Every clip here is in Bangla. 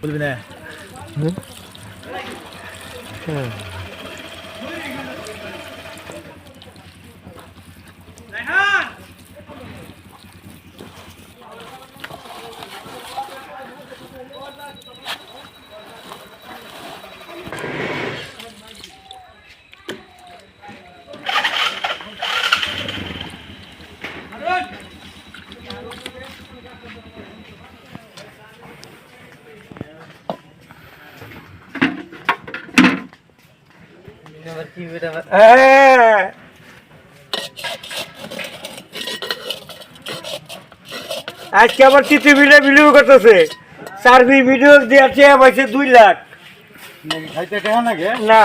বলবি না হ্যাঁ আজকে আবার চিত্র ভিডিও ভিডিও করতেছে? সার্ভি ভিডিও দিয়েছে পাইছে দুই লাখ। খাইতে কেমন লাগে না।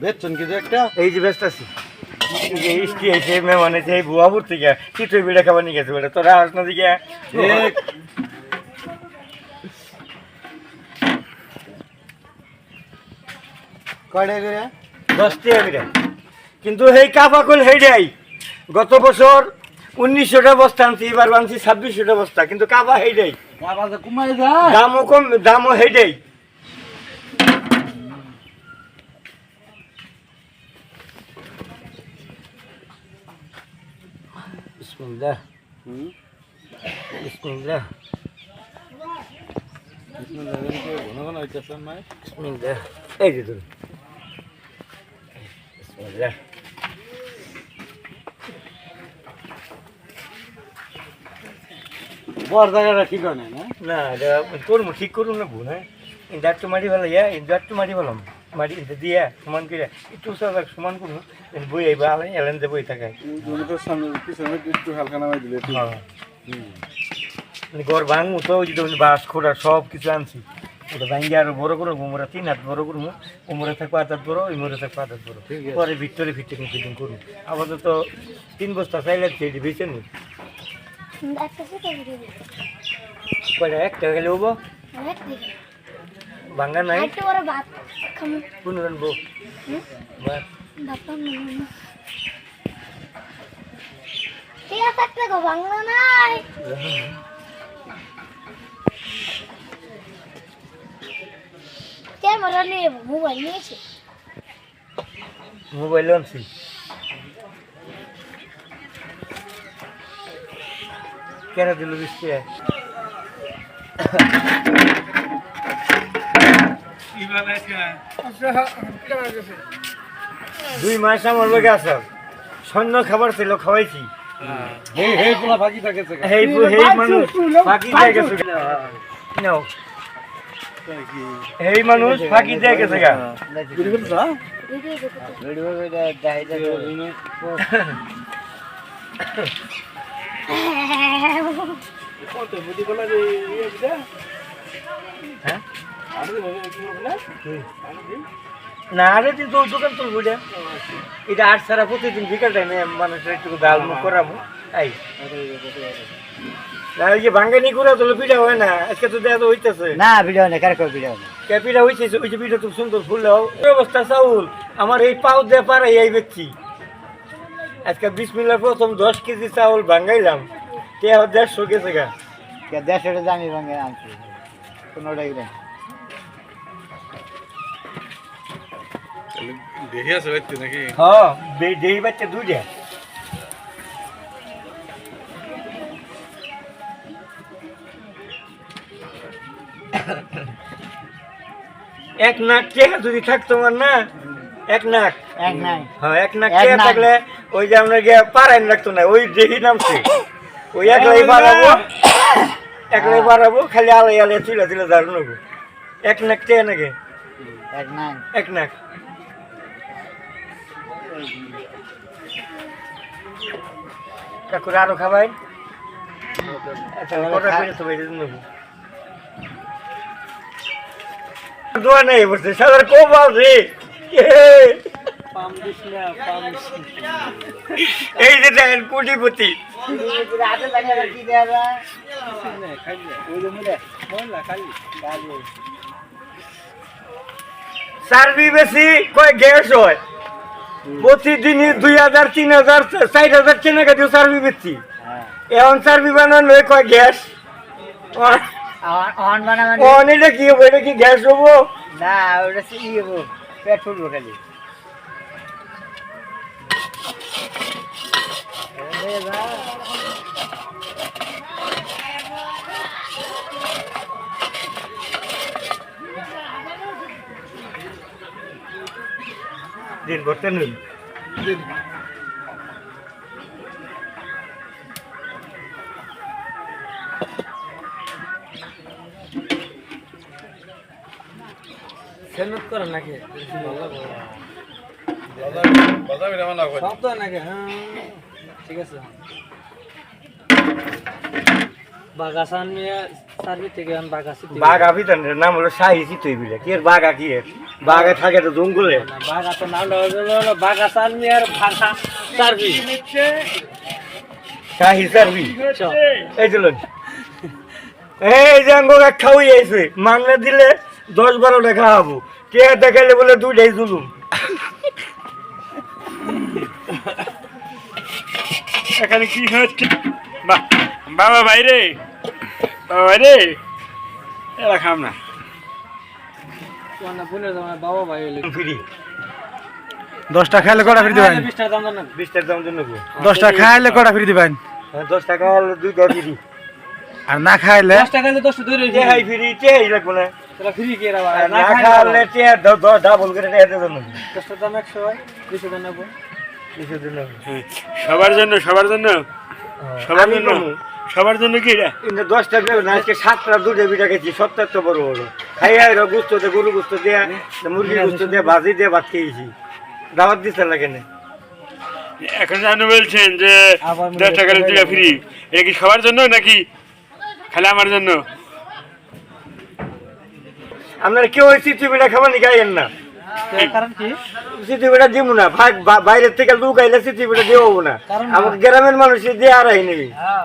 বেচছেন কিছু একটা? এই যে ব্যস্ত আছি এই যে ইস্টি এসে মেহমান এসে এই বুয়াপুর থেকে চিত্র ভিডিও খাবার নিয়ে গেছে বেটা তোরা আস না দিকে। কয়টা করে দশ টাকা করে কিন্তু এই কাপা কল হেডাই গত বছর উনিশশোটা বস্তা আনছি এবার আনছি ছাব্বিশশোটা বস্তা। কিন্তু কুমাই যায়। দামও কম দামও বিসমিল্লাহ। এই যে বিসমিল্লাহ বর জায়গাটা ঠিক হয় না না করব ঠিক করুন না ভুল হ্যাঁ একটু মাটি ভালো ইয়া একটু মাটি ভালো মাটি দিয়া সমান করে একটু সব সমান করুন বই আইবা আলাই এলেন যে বই থাকে একটু হালকা নামাই দিলে মানে ঘর ভাঙবো তো ওই যে ধরুন বাঁশ খোড়া সব কিছু আনছি ওটা ভাঙ্গি আরও বড় করব উমরা তিন হাত বড় করব উমরে থাকব হাত বড় ওই মরে থাকব হাত বড়। ঠিক আছে। পরে ভিক্টোরি ফিটিং ফিটিং করুন। আপাতত তিন বস্তা চাইলে এটি বেছে নি সেটা কয়টা একটা গেলে হব? ভাঙ্গা নাই? কোন রানবো হুম? বাস ভাত খামু ঠিক আছে একটা গো বাংলা নাই। ক্যামেরা নিয়ে মোবাইল নিয়েছে। মোবাইল আনছি। কেন দিল বৃষ্টি? দুই মাস আমার লোকে আসাম সৈন্য খাবার ছিল খাওয়াইছি। হেই হেই পোলা ফাঁকি থাকে এই এই মানুষ ফাঁকি গেছে। নাও। এই মানুষ ফাঁকি দিয়ে গেছে গা। না, আরে দিন তো দোকান তো বুঝে এটা আট সারা প্রতিদিন বিকাল টাইমে মানুষের একটু ডাল মুখ করাবো। এই। না ওই যে ভাঙ্গানি করে তো পিঠা হয় না আজকে তো দেয়া তো হইতেছে। না ভিডিও নেই কার ভিডিও নেই কে পিঠা হইছে ওই যে পিঠা খুব সুন্দর ফুললেও এই অবস্থা চাউল আমার এই পাও দিয়ে পারে এই ব্যক্তি। আজকে বিশ মিনিটের প্রথম দশ কেজি চাউল ভাঙ্গাইলাম তে আবার দেড়শো গেছে গা? কে দেড়শোটা দামি ভাঙে আনছি দেখে আছে নাকি? হ্যাঁ দেই বাচ্চা দুইটা। এক নাক টেকা যদি থাকতো আমার না এক নাক। এক নাই হ্যাঁ এক নাক নাক। থাকলে ওই যে আমরা গিয়ে পাড়াইন রাখতো না ওই দেখি নামছে ওই একলাই বাড়াবো একলাই বাড়াবো খালি আলাই আলাই তুলে তুলে দাঁড়ানো নেব। এক নাক টেকা নাকি? এক নাই এক নাক। কাকুর আরও খাবাই? আচ্ছা কটা করে তো বেরিয়ে নেব? দোয়া নেই বসে সাদার কমাল রে। এই যে দেখেন, কোটিপতি। সার্ভি বেশি কয় গ্যাস হয়? প্রতিদিনই দুই হাজার, তিন হাজার, চার হাজার দিয়ে সার্ভি হ্যাঁ এখন সার্ভি বানানো কয় গ্যাস? অন বানা মানে অন এটা কি হব? এটা কি গ্যাস হব? না ওটা সে গো, খালি। দিন করতে নেই। সেনত করে নাকি? বাজার বিরা করে সব তো নাকি? হ্যাঁ ঠিক আছে। বাগাসান থেকে বাগাসি নাম হলো শাহি চিতই বিলে। কি বাঘা কি বাঘে থাকে তো জঙ্গলে। বাগা তো নাম হলো বাগাসান নিয়ে আর ভাষা সার্ভিস শাহি সার্ভি এই চলুন এই যে আঙ্গ খাওয়াই আইছে। মাংনা দিলে দশ বারো টাকা খাওয়াবো কে দেখাইলে বলে দুইটাই জুলুম। এখানে কি হচ্ছে? বাবা বাইরে। বাবা বাইরে। এরা খাম না। পুনের জামাই বাবা ভাই হইলে ফ্রি দশটা খাইলে কটা ফ্রি দিবেন বিশটার দাম জানেন বিশটার দাম জন্য গো। দশটা খাইলে কটা ফ্রি দিবেন হ্যাঁ, দুইটা ফ্রি। আর না খাইলে? দশটা ফ্রি। লাগবো না? তাহলে ফ্রি কে রা আর না না খাওয়ালে কে ডাবল করে টেয়া দেবেন দশটার দাম একশো দুশো দাম নেব। সবার জন্য সবার জন্য? সবার জন্য? সবার জন্য কি এটা? কিন্তু দশটা দেবে না আজকে সাতটা বিটা সত্তর তো বড় বড়। খাইয়া এরা গুস্ত দিয়ে গরু গুস্ত দিয়ে মুরগির গুস্ত দিয়ে ভাজি দিয়ে ভাত খেয়েছি। দাওয়াত দিতে লাগে না এখন জানো বলছেন যে দশ দুটা ফ্রি এটা কি সবার জন্য নাকি? খালি আমার জন্য? আপনারা কেউ ওই চিত্র বিটা খাবানি খাইয়েন না। কারণ কি? দিব না ভাগ বাইরের থেকে লুক আইলে চিত্র বিটা দেবো না। কারণ আমাকে গ্রামের মানুষ দিয়ে আর আই হ্যাঁ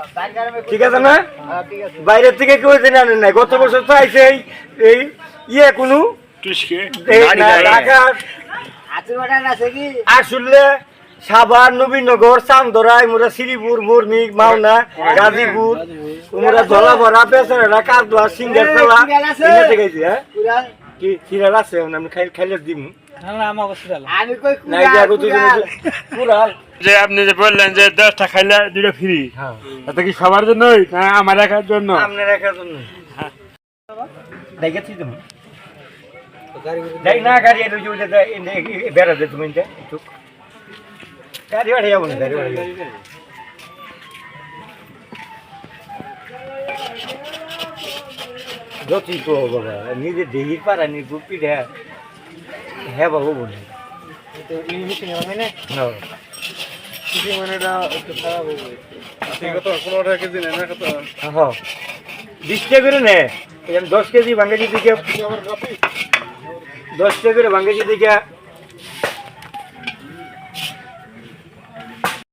ঠিক আছে না? হ্যাঁ ঠিক আছে। বাইরের থেকে কেউ জেনে আনেন নাই। গত বছর তো এই- এই ইয়ে কোনো। না, আসলে সাভার নবীনগর চান্দরাই মোরা শ্রীপুর বর্মি মাওনা গাজীপুর মোরা ধলাভরা পেছনেরা কাকদোয়া সিঙ্গার ফেলা হ্যাঁ? কি আছে? আমি খাই খাইলে দিম। যে আপনি যে বললেন যে দশটা খাইলে দুটা ফ্রি হ্যাঁ। এটা কি সবার জন্যই না আমার একার জন্য? আপনার একার জন্য। দেখেছি তুমি দেখ না গাড়ি একটু। যতই তো বাবা নিজে দেহি পারা নি গুপি দে হ্যাঁ বাবু। বলে টাকা কেজি না হ্যাঁ বিশ দশ কেজি ভাঙ্গেজি দিকে দশ টাকা ভাঙ্গেজি দিকে